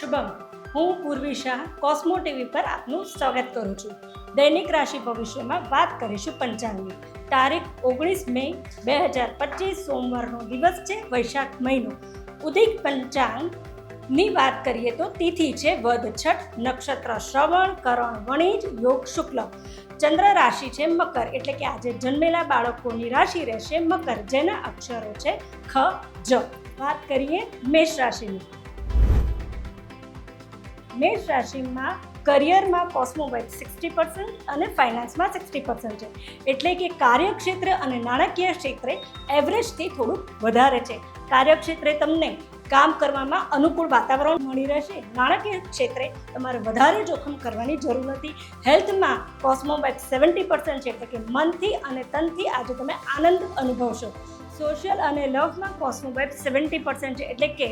શુભમ. હું પૂર્વી શાહ કોસ્મો ટીવી પર આપનું સ્વાગત કરું છું. દૈનિક રાશિ ભવિષ્યમાં વાત કરીશું પંચાંગની. તારીખ ઓગણીસ મે બે હજાર પચીસ સોમવારનો દિવસ છે વૈશાખ મહિનો. ઉદિક પંચાંગની વાત કરીએ તો તિથિ છે વધ છઠ, નક્ષત્ર શ્રવણ, કરણ વણિજ, યોગ શુક્લ. ચંદ્ર રાશિ છે મકર, એટલે કે આજે જન્મેલા બાળકોની રાશિ રહેશે મકર, જેના અક્ષરો છે ખ, જ. વાત કરીએ મેષ રાશિની. મેષ રાશિમાં કરિયરમાં કોસ્મોવાઇઝ સિક્સટી પર્સન્ટ અને ફાઇનાન્સમાં સિક્સટી પર્સન્ટ છે. એટલે કે કાર્યક્ષેત્ર અને નાણાકીય ક્ષેત્રે એવરેજથી થોડુંક વધારે છે. કાર્યક્ષેત્રે તમને કામ કરવામાં અનુકૂળ વાતાવરણ મળી રહેશે. નાણાકીય ક્ષેત્રે તમારે વધારે જોખમ કરવાની જરૂર નથી. હેલ્થમાં કોસ્મોવાઇઝ સેવન્ટી પર્સન્ટ છે એટલે કે મનથી અને તનથી આજે તમે આનંદ અનુભવશો. સોશિયલ અને લવમાં કોસ્મોવાઇઝ સેવન્ટી પર્સન્ટ છે એટલે કે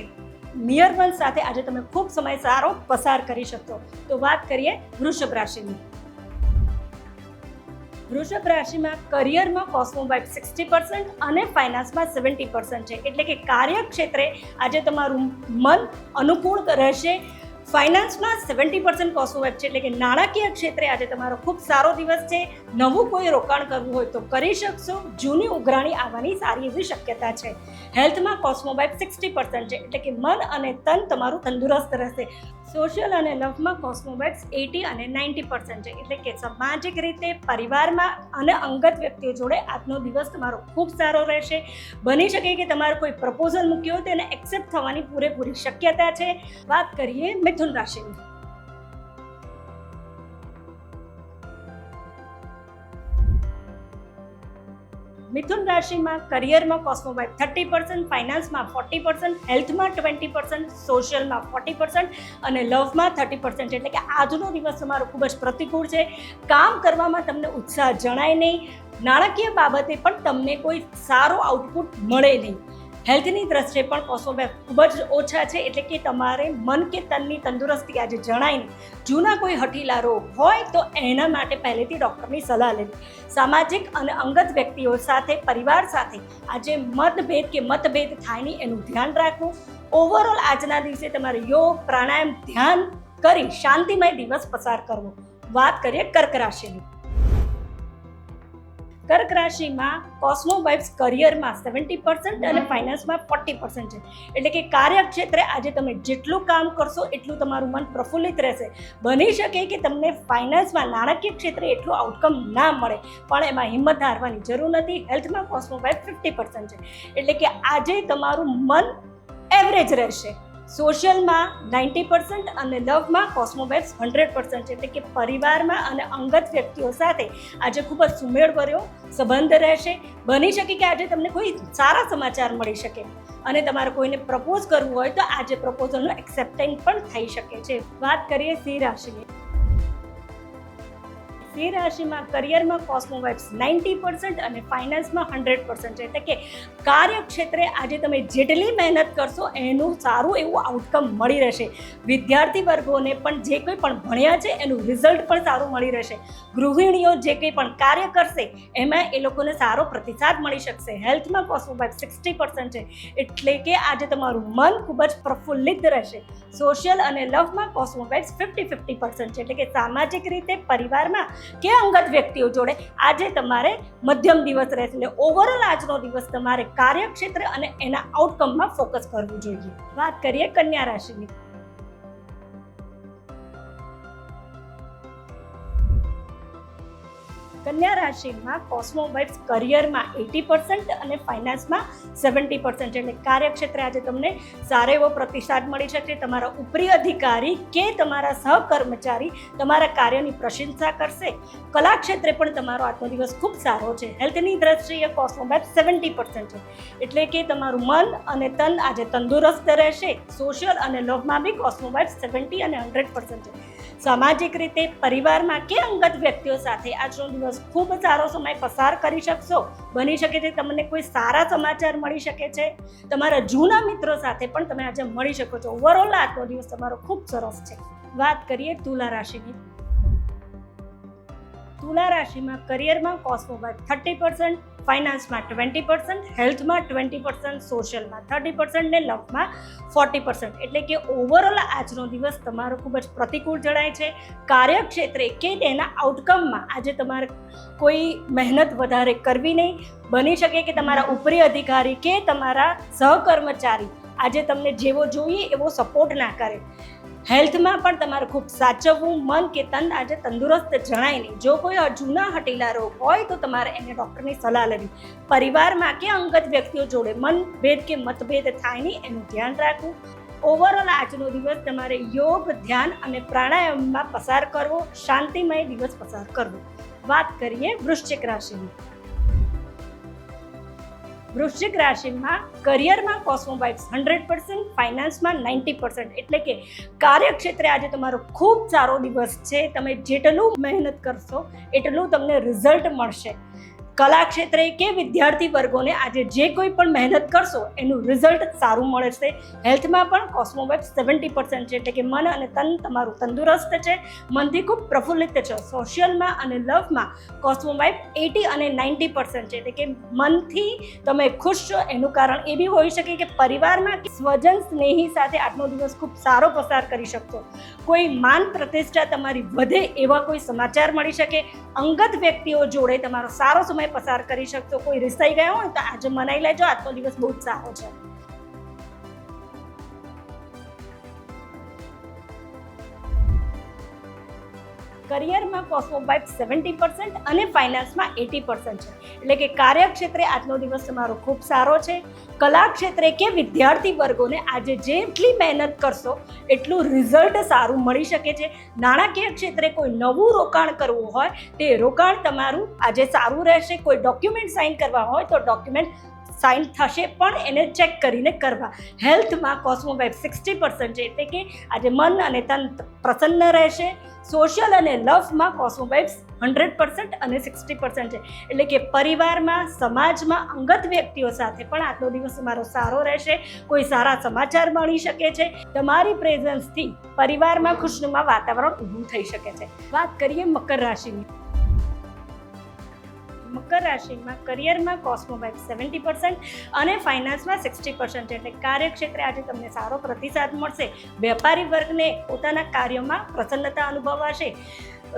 નિયર વન સાથે આજે તમે ખૂબ સમય સારો પસાર કરી શકશો. તો વાત કરીએ વૃષભ રાશિની. વૃષભ રાશિમાં કરિયરમાં કોસ્મોબાઇટ સિક્સટી પર્સન્ટ અને ફાઇનાન્સમાં સેવન્ટી પર્સન્ટ છે. એટલે કે કાર્યક્ષેત્રે આજે તમારું મન અનુકૂળ રહેશે. ફાઇનાન્સમાં સેવન્ટી પર્સન્ટ કોસ્મોવેબ છે, એટલે કે નાણાકીય ક્ષેત્રે આજે તમારો ખૂબ સારો દિવસ છે. નવું કોઈ રોકાણ કરવું હોય તો કરી શકશો. જૂની ઉઘરાણી આવવાની સારી એવી શક્યતા છે. હેલ્થમાં કોસ્મોબાઇટ સિક્સટી પર્સન્ટ છે, એટલે કે મન અને તન તમારું તંદુરસ્ત રહેશે. સોશિયલ અને લવમાં કોસ્મોબાઇટ્સ એટી અને નાઇન્ટી પર્સન્ટ છે, એટલે કે સામાજિક રીતે, પરિવારમાં અને અંગત વ્યક્તિઓ જોડે આજનો દિવસ તમારો ખૂબ સારો રહેશે. બની શકે કે તમારે કોઈ પ્રપોઝલ મૂક્યો હોય તો એને એક્સેપ્ટ થવાની પૂરેપૂરી શક્યતા છે. વાત કરીએ મિથુન રાશિની મિથુન રાશિમાં કરિયરમાં કોસ્મોબાઇટ થર્ટી પર્સન્ટ ફાઇનાન્સમાં ફોર્ટી પર્સન્ટ હેલ્થમાં ટ્વેન્ટી પર્સન્ટ સોશિયલમાં ફોર્ટી પર્સન્ટ અને લવમાં થર્ટી પર્સન્ટ એટલે કે આજનો દિવસ તમારો ખૂબ જ પ્રતિકૂળ છે. કામ કરવામાં તમને ઉત્સાહ જણાય નહીં. નાણાકીય બાબતે પણ તમને કોઈ સારો આઉટપુટ મળે નહીં. હેલ્થની દ્રષ્ટિએ પણ કોસોબે ખૂબ જ ઓછા છે એટલે કે તમારે મન કે તનની તંદુરસ્તી આજે જણાય જૂના કોઈ હઠીલા રોગ હોય તો એના માટે પહેલેથી ડૉક્ટરની સલાહ લેવી. સામાજિક અને અંગત વ્યક્તિઓ સાથે, પરિવાર સાથે આજે મતભેદ કે મતભેદ થાય નહીં એનું ધ્યાન રાખવું. ઓવરઓલ આજના દિવસે તમારે યોગ, પ્રાણાયામ, ધ્યાન કરી શાંતિમય દિવસ પસાર કરવો. વાત કરીએ કર્ક રાશિની. કર્ક રાશિમાં કોસ્મોવાઇબ્સ કરિયરમાં સેવન્ટી પર્સન્ટ અને ફાઇનાન્સમાં ફોર્ટી પર્સન્ટ છે. એટલે કે કાર્યક્ષેત્રે આજે તમે જેટલું કામ કરશો એટલું તમારું મન પ્રફુલ્લિત રહેશે. બની શકે કે તમને ફાઇનાન્સમાં નાણાકીય ક્ષેત્રે એટલું આઉટકમ ના મળે પણ એમાં હિંમત હારવાની જરૂર નથી. હેલ્થમાં કોસ્મોવાઇબ ફિફ્ટી પર્સન્ટ છે. એટલે કે આજે તમારું મન એવરેજ રહેશે. સોશિયલમાં નાઇન્ટી પર્સન્ટ અને લવમાં કોસ્મોવેબ્સ હંડ્રેડ પર્સન્ટ એટલે કે પરિવારમાં અને અંગત વ્યક્તિઓ સાથે આજે ખૂબ જ સુમેળભર્યો સંબંધ રહેશે. બની શકે કે આજે તમને કોઈ સારા સમાચાર મળી શકે અને તમારે કોઈને પ્રપોઝ કરવું હોય તો આજે પ્રપોઝલનું એક્સેપ્ટિંગ પણ થઈ શકે છે. વાત કરીએ સિંહ રાશિની. સિંહ રાશિમાં કરિયરમાં કોસ્મોવેબ્સ નાઇન્ટી પર્સન્ટ અને ફાઇનાન્સમાં હંડ્રેડ પર્સન્ટ છે. એટલે કે કાર્યક્ષેત્રે આજે તમે જેટલી મહેનત કરશો, એનું સારું એવું આઉટકમ મળી રહેશે. વિદ્યાર્થી વર્ગોને પણ જે કંઈ પણ ભણ્યા છે, એનું રિઝલ્ટ પણ સારું મળી રહેશે. ગૃહિણીઓ જે કંઈ પણ કાર્ય કરશે, એમાં એ લોકોને સારો પ્રતિસાદ મળી શકશે. હેલ્થમાં કોસ્મોબાઇટ સિક્સટી પર્સન્ટ છે. એટલે કે આજે તમારું મન ખૂબ જ પ્રફુલ્લિત રહેશે. સોશિયલ અને લવમાં કોસ્મોબાઇટ્સ ફિફ્ટી ફિફ્ટી પર્સન્ટ છે. એટલે કે સામાજિક રીતે, પરિવારમાં કે અંગત વ્યક્તિઓ જોડે આજે તમારે મધ્યમ દિવસ રહેશે એટલે ઓવરઓલ આજનો દિવસ તમારે કાર્યક્ષેત્ર અને એના આઉટકમમાં ફોકસ કરવું જોઈએ. વાત કરીએ કન્યા રાશિની. કન્યા રાશિમાં કોસ્મોબાઇટ્સ કરિયરમાં એટી પર્સન્ટ અને ફાઇનાન્સમાં સેવન્ટી પર્સન્ટ એટલે કાર્યક્ષેત્રે આજે તમને સારો એવો પ્રતિસાદ મળી શકે. તમારા ઉપરી અધિકારી કે તમારા સહકર્મચારી તમારા કાર્યની પ્રશંસા કરશે. કલા ક્ષેત્રે પણ તમારો આજનો દિવસ ખૂબ સારો છે. હેલ્થની દ્રષ્ટિએ કોસ્મોબાઇટ સેવન્ટી પર્સન્ટ છે. એટલે કે તમારું મન અને તન આજે તંદુરસ્ત રહેશે. સોશિયલ અને લવમાં બી કોસ્મોબાઇટ સેવન્ટી અને હંડ્રેડ પર્સન્ટ છે. સામાજિક રીતે, પરિવારમાં કે અંગત વ્યક્તિઓ સાથે આજનો દિવસ ખૂબ સારો સમય પસાર કરી શકશો. બની શકે છે, તમને કોઈ સારા સમાચાર મળી શકે છે. તમારા જૂના મિત્રો સાથે પણ તમે આજે મળી શકો છો. ઓવરઓલ આજનો દિવસ તમારો ખૂબ સરસ છે. વાત કરીએ તુલા રાશિની. તુલા રાશિમાં કરિયરમાં કોસ્મોબાઇટ થર્ટી પર્સન્ટ ફાઇનાન્સમાં ટ્વેન્ટી પર્સન્ટ, હેલ્થમાં ટ્વેન્ટી પર્સન્ટ, સોશિયલમાં થર્ટી પર્સન્ટ ને લવમાં ફોર્ટી પર્સન્ટ. એટલે કે ઓવરઓલ આજનો દિવસ તમારો ખૂબ જ પ્રતિકૂળ જણાય છે. કાર્યક્ષેત્રે કે તેના આઉટકમમાં આજે તમારે કોઈ મહેનત વધારે કરવી નહીં. બની શકે કે તમારા ઉપરી અધિકારી કે તમારા સહકર્મચારી આજે તમને જેવો જોઈએ એવો સપોર્ટ ના કરે. હેલ્થમાં પણ તમારે ખૂબ સાચવવું, મન કે તન આજે તંદુરસ્ત જણાય નહીં. જો કોઈ જૂના હટેલા રોગ હોય તો તમારે એને ડૉક્ટરની સલાહ લેવી. પરિવારમાં કે અંગત વ્યક્તિઓ જોડે મનભેદ કે મતભેદ થાય નહીં, એનું ધ્યાન રાખવું. ઓવરઓલ આજનો દિવસ તમારે યોગ, ધ્યાન અને પ્રાણાયામમાં પસાર કરવો, શાંતિમય દિવસ પસાર કરવો. વાત કરીએ વૃશ્ચિક રાશિની. વૃશ્ચિક રાશિમાં કરિયરમાં કોસ્મોબાઇટ્સ હંડ્રેડ પર્સન્ટ ફાઇનાન્સમાં નાઇન્ટી પર્સન્ટ એટલે કે કાર્યક્ષેત્રે આજે તમારો ખૂબ સારો દિવસ છે. તમે જેટલું મહેનત કરશો, એટલું તમને રિઝલ્ટ મળશે. કલા ક્ષેત્રે કે વિદ્યાર્થી વર્ગોને આજે જે કોઈ પણ મહેનત કરશો, એનું રિઝલ્ટ સારું મળે છે હેલ્થમાં પણ કોસ્મોવેબ સેવન્ટી પર્સન્ટ છે, એટલે કે મન અને તન તમારું તંદુરસ્ત છે. મનથી ખૂબ પ્રફુલ્લિત છે. સોશિયલમાં અને લવમાં કોસ્મોબાઇટ એટી અને નાઇન્ટી પર્સન્ટ છે, એટલે કે મનથી તમે ખુશ છો. એનું કારણ એ બી હોઈ શકે કે પરિવારમાં સ્વજન સ્નેહી સાથે આજનો દિવસ ખૂબ સારો પસાર કરી શકશો. કોઈ માન પ્રતિષ્ઠા તમારી વધે એવા કોઈ સમાચાર મળી શકે. અંગત વ્યક્તિઓ જોડે તમારો સારો સમય પસાર કરી શકશો કોઈ રિસાઈ ગયા હોય તો આજે મનાઈ લેજો આજનો દિવસ બહુ જ સારો છે. કરિયરમાં કોસ્મોબાઇટ સેવન્ટી પર્સન્ટ અને ફાઇનાન્સમાં એટી પર્સન્ટ છે. એટલે કે કાર્યક્ષેત્રે આજનો દિવસ તમારો ખૂબ સારો છે. કલા ક્ષેત્રે કે વિદ્યાર્થી વર્ગોને આજે જેટલી મહેનત કરશો, એટલું રિઝલ્ટ સારું મળી શકે છે. નાણાકીય ક્ષેત્રે કોઈ નવું રોકાણ કરવું હોય, તે રોકાણ તમારું આજે સારું રહેશે. કોઈ ડોક્યુમેન્ટ સાઇન કરવા હોય તો ડોક્યુમેન્ટ સાઇન થશે પણ એને ચેક કરીને કરવા. હેલ્થમાં કોસ્મોવેબ સિક્સટી પર્સન્ટ છે એટલે કે આજે મન અને તન પ્રસન્ન રહેશે. સોશિયલ અને લવમાં કોસ્મોવેબ્સ હંડ્રેડ પર્સન્ટ અને સિક્સટી પર્સન્ટ છે. એટલે કે પરિવારમાં, સમાજમાં અંગત વ્યક્તિઓ સાથે પણ આજનો દિવસ તમારો સારો રહેશે. કોઈ સારા સમાચાર મળી શકે છે. તમારી પ્રેઝન્સથી પરિવારમાં ખુશનુમા વાતાવરણ ઊભું થઈ શકે છે. વાત કરીએ મકર રાશિની. મકર રાશિમાં કરિયરમાં કોસ્મોબાઇલ સેવન્ટી પર્સન્ટ અને ફાઇનાન્સમાં સિક્સટી પર્સન્ટ એટલે કાર્યક્ષેત્રે આજે તમને સારો પ્રતિસાદ મળશે. વેપારી વર્ગને પોતાના કાર્યોમાં પ્રસન્નતા અનુભવાશે.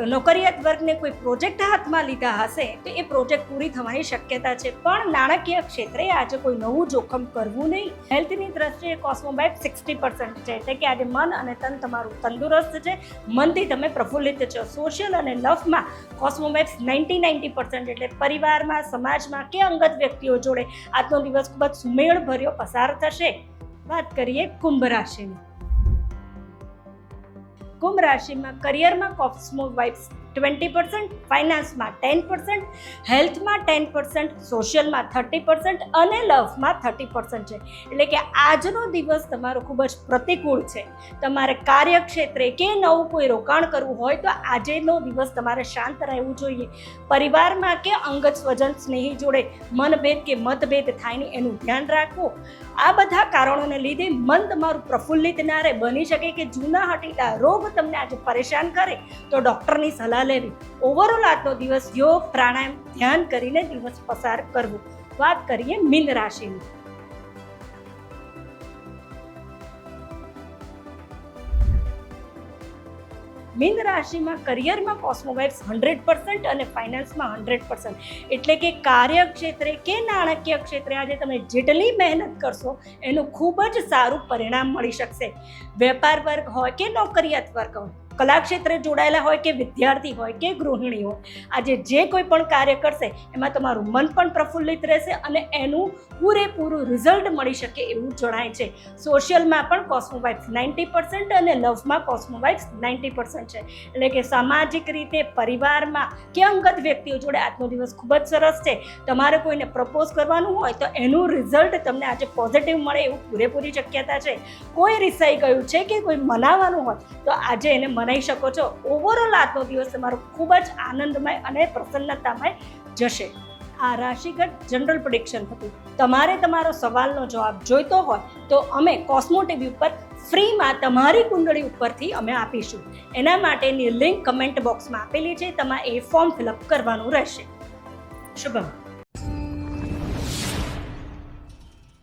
નોકરિયાત વર્ગને કોઈ પ્રોજેક્ટ હાથમાં લીધા હશે તો એ પ્રોજેક્ટ પૂરી થવાની શક્યતા છે. પણ નાણાકીય ક્ષેત્રે આજે કોઈ નવું જોખમ કરવું નહીં. હેલ્થની દ્રષ્ટિએ કોસ્મોબાઇટ સિક્સટી પર્સન્ટ છે. એટલે કે આજે મન અને તન તમારું તંદુરસ્ત છે. મનથી તમે પ્રફુલ્લિત છો. સોશિયલ અને લવમાં કોસ્મોબાઇટ્સ નાઇન્ટી નાઇન્ટી પર્સન્ટ એટલે પરિવારમાં, સમાજમાં કે અંગત વ્યક્તિઓ જોડે આજનો દિવસ ખૂબ જ સુમેળભર્યો પસાર થશે. વાત કરીએ કુંભ રાશિની. કુંભ રાશિમાં કરિયરમાં કોસ્મો વાઇબ્સ ટ્વેન્ટી પર્સન્ટ ફાઇનાન્સમાં ટેન પર્સન્ટ હેલ્થમાં ટેન પર્સન્ટ સોશિયલમાં થર્ટી પર્સન્ટ અને લવમાં થર્ટી પર્સન્ટ છે. એટલે કે આજનો દિવસ તમારો ખૂબ જ પ્રતિકૂળ છે. તમારે કાર્યક્ષેત્રે કે નવું કોઈ રોકાણ કરવું હોય તો આજેનો દિવસ તમારે શાંત રહેવું જોઈએ. પરિવારમાં કે અંગત સ્વજન સ્નેહી જોડે મનભેદ કે મતભેદ થાય નહીં, એનું ધ્યાન રાખવું. આ બધા કારણોને લીધે મન તમારું પ્રફુલ્લિત ના રહે. બની શકે કે જૂના હટીલા રોગ તમને આજે પરેશાન કરે તો ડૉક્ટરની સલાહ લેવી. ઓવરઓલ આજનો દિવસ યોગ પ્રાણાયામ ધ્યાન કરીને દિવસ પસાર કરવો. વાત કરીએ મીન રાશિની. મીન રાશિમાં કરિયરમાં કોસ્મોવાઇબ્સ હંડ્રેડ પર્સન્ટ અને ફાઇનાન્સમાં હંડ્રેડ પર્સન્ટ એટલે કે કાર્યક્ષેત્રે કે નાણાકીય ક્ષેત્રે આજે તમે જેટલી મહેનત કરશો, એનું ખૂબ જ સારું પરિણામ મળી શકશે. વેપાર વર્ગ હોય કે નોકરિયાત વર્ગ હોય કલાક્ષેત્રે જોડાયેલા હોય કે વિદ્યાર્થી હોય કે ગૃહિણી હોય, આજે જે કોઈ પણ કાર્ય કરશે, એમાં તમારું મન પણ પ્રફુલ્લિત રહેશે અને એનું પૂરેપૂરું રિઝલ્ટ મળી શકે એવું જણાય છે. સોશિયલમાં પણ કોસ્મોબાઇટ્સ નાઇન્ટી પર્સન્ટ અને લવમાં કોસ્મોબાઇટ્સ નાઇન્ટી પર્સન્ટ છે. એટલે કે સામાજિક રીતે, પરિવારમાં કે અંગત વ્યક્તિઓ જોડે આજનો દિવસ ખૂબ જ સરસ છે. તમારે કોઈને પ્રપોઝ કરવાનું હોય તો એનું રિઝલ્ટ તમને આજે પોઝિટિવ મળે એવું પૂરેપૂરી શક્યતા છે. કોઈ રિસાઈ ગયું છે કે કોઈ મનાવવાનું હોય તો આજે એને મનાઈ શકો છો. ઓવરઓલ આજનો દિવસ તમારો ખૂબ જ આનંદમય અને પ્રસન્નતામય જશે. આ રાશિગત જનરલ પ્રિડિક્શન હતું. તમારે તમારો સવાલનો જવાબ જોઈતો હોય તો અમે કોસ્મો ટીવી ઉપર ફ્રીમાં તમારી કુંડળી ઉપરથી અમે આપીશું. એના માટેની લિંક કમેન્ટ બોક્સમાં આપેલી છે. તમારે એ ફોર્મ ફિલઅપ કરવાનું રહેશે. શુભમ.